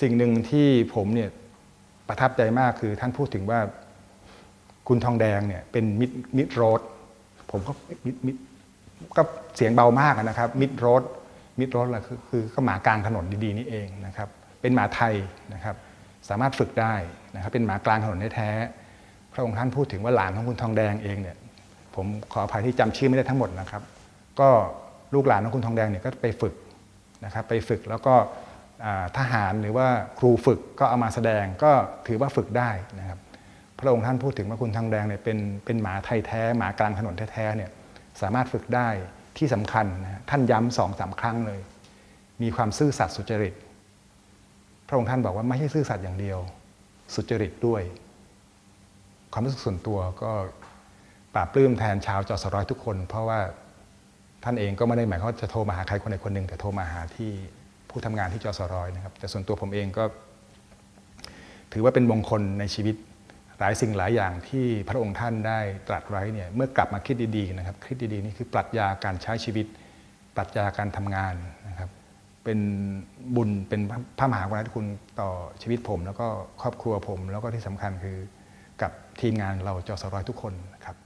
สิ่งหนึ่งที่ผมเนี่ยประทับใจมากคือท่านพูดถึงว่าคุณทองแดงเนี่ยเป็นมิดมิดโรดผมก็มิดมิดก็เสียงเบามากนะครับมิดโรดมิดโรดแหละคือคือก็หมากลางถนนดีๆนี่เองนะครับเป็นหมาไทยนะครับสามารถฝึกได้นะครับเป็นหมากลางถนนแท้พระองค์ท่านพูดถึงว่าหลานของคุณทองแดงเองเนี่ยผมขออภัยที่จำชื่อไม่ได้ทั้งหมดนะครับ ก็ลูกหลานของคุณทองแดงเนี่ยก็ไปฝึกนะครับไปฝึกแล้วก็ ทหารหรือว่าครูฝึกก็เอามาแสดงก็ถือว่าฝึกได้นะครับพระองค์ท่านพูดถึงว่าคุณทองแดงเนี่ยเป็นเป็นหมาไทยแท้หมากลางถนนแท้ๆเนี่ยสามารถฝึกได้ที่สำคัญนะท่านย้ำสองสามครั้งเลย มีความซื่อสัตย์สุจริต พระองค์ท่านบอกว่าไม่ใช่ซื่อสัตย์อย่างเดียว สุจริตด้วย ความรู้สึกส่วนตัวก็ปราบปลื้มแทนชาวจอสร้อยทุกคน เพราะว่าท่านเองก็ไม่ได้หมายความว่าจะโทรมาหาใครคนใดคนหนึ่งแต่โทรมาหาที่ ผู้ทำงานที่จอสร้อยนะครับแต่ส่วนตัวผมเองก็ ถือว่าเป็นมงคลในชีวิตหลายสิ่งหลายอย่างที่พระองค์ท่านได้ตรัสไว้เนี่ยเมื่อกลับมาคิดดีๆนะครับคิดดีๆนี่คือปรัชญาการใช้ชีวิต ปรัชญาการทำงานนะครับเป็นบุญเป็นพระมหากรุณาธิคุณต่อชีวิตผม แล้วก็ครอบครัวผม แล้วก็ที่สำคัญคือกับทีมงานเราจอสร้อยทุกคนนะครับ